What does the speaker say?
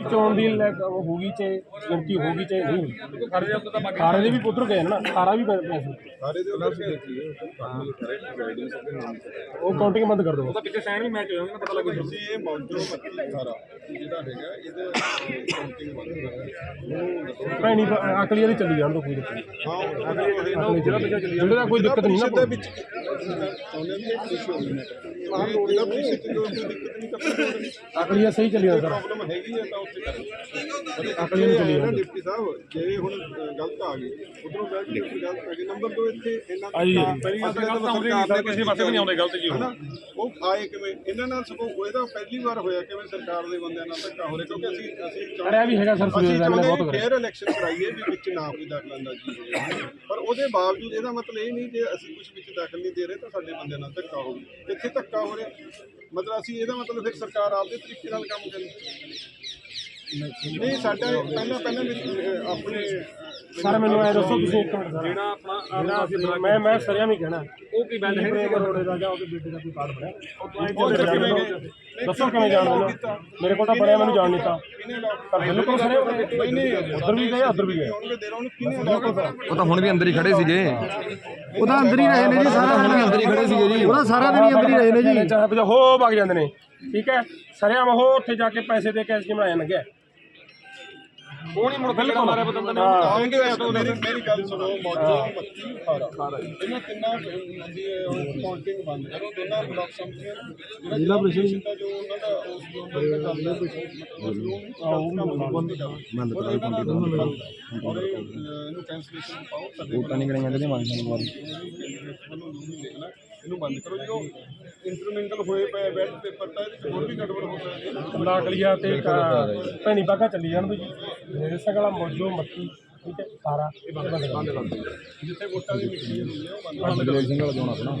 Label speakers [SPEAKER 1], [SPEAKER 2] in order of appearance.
[SPEAKER 1] ਚੋਣ ਦੀ ਲੈ- ਉਹ ਚ ਗਿਣਤੀ ਹੋਗੀ ਚ ਨਹੀਂ। ਸਾਰੇ ਦੇ ਵੀ ਪੁੱਤਰ ਗਏ ਨਾ ਸਾਰਾ ਵੀ ਪੈ- ਪੈਸੇ।
[SPEAKER 2] ਸਾਰੇ ਦੇ ਉਹਨਾਂ ਦੇ ਗਾਈਡੈਂਸ ਦੇ ਨਾਮ
[SPEAKER 1] ਉਹ ਕਾਊਂਟਿੰਗ ਬੰਦ ਕਰ ਦਿਓ।
[SPEAKER 3] ਪਿੱਛੇ ਸਾਈਨ ਵੀ ਮੈਚ ਹੋਇਆ ਉਹਨਾਂ ਪਤਾ ਲੱਗ
[SPEAKER 2] ਤੁਸੀਂ ਇਹ ਮੌਜੂ ਮੱਤੀ ਸਾਰਾ ਜਿਹੜਾ ਹੈਗਾ ਇਹਦੇ ਕਾਊਂਟਿੰਗ ਬੰਦ ਕਰੋ
[SPEAKER 1] ਭੈਣੀ ਅਕਲੀ ਵਾਲੀ ਚੱਲੀ ਜਾਣ ਦੋ ਕੋਈ ਦਿੱਕਤ ਨਹੀਂ।
[SPEAKER 2] ਹਾਂ ਉਹ
[SPEAKER 1] ਜਿਹੜਾ ਬੱਚਾ ਚੱਲੀ ਜਿਹੜੇ ਦਾ ਕੋਈ ਦਿੱਕਤ ਨਹੀਂ ਨਾ
[SPEAKER 2] ਵਿੱਚ ਉਹਨੇ ਵੀ ਇੱਕ ਇਸ਼ੂ ਹੋਈ ਨਾ ਮਾਰ ਲੋੜ ਦਾ ਵੀ ਤਾਂ
[SPEAKER 1] ਅਕਲੀਆ ਸਹੀ ਚੱਲੀ ਜਾਂਦਾ। ਸਰ
[SPEAKER 2] ਪ੍ਰੋਬਲਮ ਹੈਗੀ ਹੈ ਤਾਂ ਉੱਥੇ ਕਰੇ
[SPEAKER 1] ਅਕਲੀ ਨਹੀਂ ਚੱਲੀ ਜਾਂਦੀ।
[SPEAKER 2] ਡਿਪਟੀ ਸਾਹਿਬ ਜੇ ਹੁਣ ਗਲਤ ਆ ਗਈ ਉਧਰੋਂ ਬੈਠ ਕੇ ਫਿਰ ਗਲਤ ਆ ਗਈ ਨੰਬਰ 2 ਇੱਥੇ ਇਹਨਾਂ
[SPEAKER 1] ਜੀ।
[SPEAKER 2] ਪਹਿਲੀ
[SPEAKER 3] ਗਲਤ ਆਉਂਦੇ ਨਹੀਂ ਸਰ ਕਿਸੇ ਪਾਸੇ ਵੀ ਨਹੀਂ ਆਉਂਦੇ ਗਲਤ ਜੀ
[SPEAKER 2] ਉਹ। ਆਏ ਕਿਵੇਂ? ਇਹਨਾਂ ਨਾਲ ਸਗੋਂ ਇਹਦਾ ਪਹਿਲੀ ਵਾਰ ਹੋਇਆ ਕਿਵੇਂ ਸਰਕਾਰ ਦੇ ਬੰਦਿਆਂ ਨਾਲ ਧੱਕਾ ਹੋ ਰਿਹਾ? ਕਿਉਂਕਿ ਅਸੀਂ ਅਸੀਂ
[SPEAKER 1] ਕਰਿਆ ਵੀ ਹੈਗਾ ਸਰ ਸਵੇਰ ਦਾ ਬਹੁਤ
[SPEAKER 2] ਚਾਹੁੰਦੇ
[SPEAKER 1] ਕਰਿਆ
[SPEAKER 2] ਫੇਅਰ ਇਲੈਕਸ਼ਨ ਕਰਾਈਏ ਵੀ ਵਿੱਚ ਨਾ ਕੋਈ ਦਖਲ ਅੰਦਾਜ਼ੀ ਹੋਵੇ। ਪਰ ਉਹਦੇ ਬਾਵਜੂਦ ਇਹਦਾ ਮਤਲਬ ਇਹ ਨਹੀਂ ਜੇ ਅਸੀਂ ਕੁਝ ਵਿੱਚ ਦਖਲ ਨਹੀਂ ਦੇ ਰਹੇ ਤਾਂ ਸਾਡੇ ਬੰਦਿਆਂ ਨਾਲ ਧੱਕਾ ਹੋਵੇ ਇੱਥੇ ਧੱਕਾ ਹੋ ਰਿਹਾ? ਮਤਲਬ ਅਸੀਂ ਇਹਦਾ ਮਤਲਬ ਫਿਰ ਸਰਕਾਰ ਆਪਦੇ ਤਰੀਕੇ ਨਾਲ ਕੰਮ ਕਰੇ। ਨਹੀਂ ਸਾਡਾ ਪਹਿਲਾਂ ਪਹਿਲਾਂ ਆਪਣੇ
[SPEAKER 1] ਸਰ ਮੈਨੂੰ ਐ ਦੱਸੋ ਤੁਸੀਂ ਇੱਕ ਮਿੰਟ ਸਰ।
[SPEAKER 3] ਜਿਹੜਾ ਆਪਣਾ
[SPEAKER 1] ਮੈਂ ਮੈਂ ਸਰਿਆ ਵੀ ਕਹਿਣਾ।
[SPEAKER 3] ਉਹ ਕੀ ਬੈਲ ਹੈ?
[SPEAKER 1] ਪ੍ਰੇਮ ਰੋੜੇ ਦਾ ਜਾਂ ਉਹਦੇ ਬੇਟੇ ਦਾ ਕੋਈ ਕਾਰਡ ਬਣਿਆ? ਉਹ ਤੇ ਕਿਵੇਂ ਗਏ? ਦੱਸੋ ਕਿਵੇਂ ਜਾਣ ਦਿਓ ਮੇਰੇ ਕੋਲ ਤਾਂ ਬਣਿਆ ਮੈਨੂੰ ਜਾਣ ਨਹੀਂ ਤਾਂ ਪਰ ਬਿਲਕੁਲ ਸਰੇ
[SPEAKER 2] ਨਹੀਂ ਨਹੀਂ।
[SPEAKER 1] ਉਧਰ ਵੀ ਗਏ ਉਧਰ ਵੀ ਗਏ?
[SPEAKER 4] ਉਹ ਤਾਂ ਹੁਣ ਵੀ ਅੰਦਰ ਹੀ ਖੜੇ ਸੀਗੇ।
[SPEAKER 5] ਉਹ ਤਾਂ ਅੰਦਰ ਹੀ ਰਹੇ ਨੇ ਜੀ ਸਾਰਾ ਦਿਨ
[SPEAKER 4] ਅੰਦਰ ਹੀ ਖੜੇ ਸੀਗੇ ਜੀ।
[SPEAKER 5] ਉਹ ਤਾਂ ਸਾਰਾ ਦਿਨ ਹੀ ਅੰਦਰ ਹੀ ਰਹੇ ਨੇ ਜੀ।
[SPEAKER 1] ਚਾਹੇ ਹੋ ਵਗ ਜਾਂਦੇ ਨੇ। ਠੀਕ ਹੈ? ਸਰਿਆ ਉਹ ਉੱਥੇ ਜਾ ਕੇ ਪੈਸੇ ਦੇ ਕੇ ਐਸਕੀ ਬਣਾਇਆ ਲੱਗਿਆ।
[SPEAKER 3] ਉਹ ਨਹੀਂ ਮੁੜ ਕੇ ਜਿਹੜਾ ਮਾਰਿਆ ਬਤੰਦ ਨੇ।
[SPEAKER 2] ਆਉਂਗੇ ਮੇਰੀ ਮੇਰੀ ਗੱਲ ਸੁਣੋ ਮੌਜੂਦ ਮੱਤੀ ਖਾਰਾ ਇਹਨਾਂ ਤਿੰਨਾਂ ਦੀ ਕਾਊਂਟਿੰਗ ਬੰਦ। ਕਰੋ ਦੋਨਾਂ ਬਲਾਕ ਸਮਝੀਆਂ ਜ਼ਿਲ੍ਹਾ ਪ੍ਰੀਸ਼ਦ। ਦਾ ਜੋ ਉਹਨਾਂ ਦਾ ਉਸ ਦਾ ਚੱਲਦਾ ਉਹ ਬੰਦ ਕਰੋ ਬੰਦ ਕਰੋ ਕਾਊਂਟਿੰਗ ਔਰ ਇਹ, ਅਹ, ਇਹਨੂੰ ਕੈਂਸਲੇਸ਼ਨ ਪਾਓ
[SPEAKER 4] ਵੋਟਾਂ ਨਹੀਂ ਗਣੀਆਂ ਜਾਂਦੇ ਮਾਨ ਸਾਹਿਬ ਵਾਰੀ
[SPEAKER 2] ਇਹਨੂੰ ਬੰਦ ਕਰੋ। ਜਦੋਂ ਇੰਟਰਮੈਂਟਲ ਹੋਏ ਪਏ ਬੈਡ ਪੇਪਰ ਤਾਂ ਇਹਦੇ ਚ ਹੋਰ ਵੀ ਗੜਬੜ ਹੋ ਸਕਦੀ ਹੈ। ਨਾ
[SPEAKER 1] ਲਾਕਲੀਆ ਤੇ ਭੈਣੀ ਬਾਗਾ ਚੱਲੀ ਜਾਣ ਦੋ ਸਗਲਾ ਮੋਜੋ ਮੱਤੀ ਠੀਕ ਹੈ ਸਾਰਾ ਇਹ ਬੰਦ ਬੰਦ ਕਰ ਦਿਓ।
[SPEAKER 2] ਜਿੱਥੇ ਵੋਟਾਂ ਦੀ ਮਿੱਟੀ ਹੁੰਦੀ ਹੈ ਉਹ ਬੰਦ
[SPEAKER 4] ਸਿੰਘ ਵਾਲਾ ਜਾਣਾ